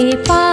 रे पा